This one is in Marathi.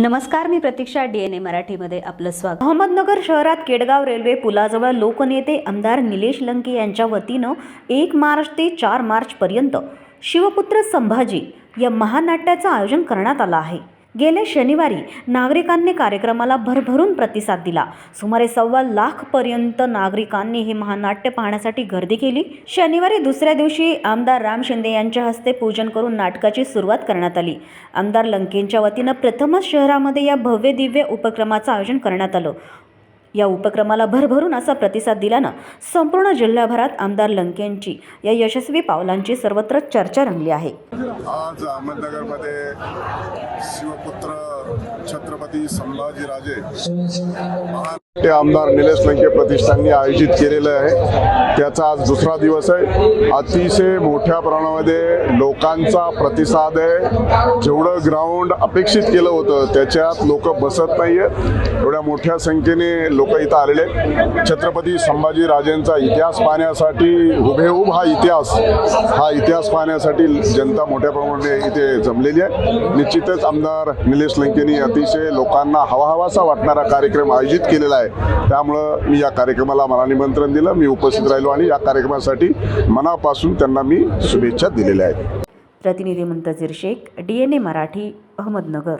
नमस्कार मी प्रतीक्षा डी एन ए मराठीमध्ये आपलं स्वागत. अहमदनगर शहरात केडगाव रेल्वे पुलाजवळ लोकनेते आमदार निलेश लंके यांच्या वतीनं एक मार्च ते चार मार्चपर्यंत शिवपुत्र संभाजी या महानाट्याचं आयोजन करण्यात आलं आहे. गेल्या शनिवारी नागरिकांनी कार्यक्रमाला भरभरून प्रतिसाद दिला. सुमारे सव्वा लाख पर्यंत नागरिकांनी हे महानाट्य पाहण्यासाठी गर्दी केली. शनिवारी दुसऱ्या दिवशी आमदार राम शिंदे यांच्या हस्ते पूजन करून नाटकाची सुरुवात करण्यात आली. आमदार लंकेंच्या वतीनं प्रथमच शहरामध्ये या भव्य दिव्य उपक्रमाचं आयोजन करण्यात आलं. या उपक्रमाला भरभरून असा प्रतिसाद दिल्यानं संपूर्ण जिल्ह्याभरात आमदार लंकेंची या यशस्वी पावलांची सर्वत्र चर्चा रंगली आहे. आज अहमदनगरमध्ये शिवपुत्र छत्रपती संभाजीराजे ते आमदार निलेश लंके प्रतिष्ठानने आयोजित केलेलं आहे. त्याचा आज दुसरा दिवस आहे. अतिशय मोठ्या प्रमाणामध्ये लोकांचा प्रतिसाद आहे. जेवढं ग्राउंड अपेक्षित केलं होतं त्याच्यात लोक बसत नाही आहेत एवढ्या मोठ्या संख्येने लोक इथं आलेले आहेत. छत्रपती संभाजीराजेंचा इतिहास पाहण्यासाठी हुबेहूब हा इतिहास हा इतिहास पाहण्यासाठी जनता मोठ्या प्रमाणाने इथे जमलेली आहे. निश्चितच आमदार निलेश लंकेनी अतिशय लोकांना हवाहवासा वाटणारा कार्यक्रम आयोजित केलेला आहे. आहे. त्यामुळं मी या कार्यक्रमाला मला निमंत्रण दिलं. मी उपस्थित राहिलो आणि या कार्यक्रमासाठी मनापासून त्यांना मी शुभेच्छा दिलेल्या आहेत. प्रतिनिधी Muntazir Shaikh D N A Marathi Ahmednagar.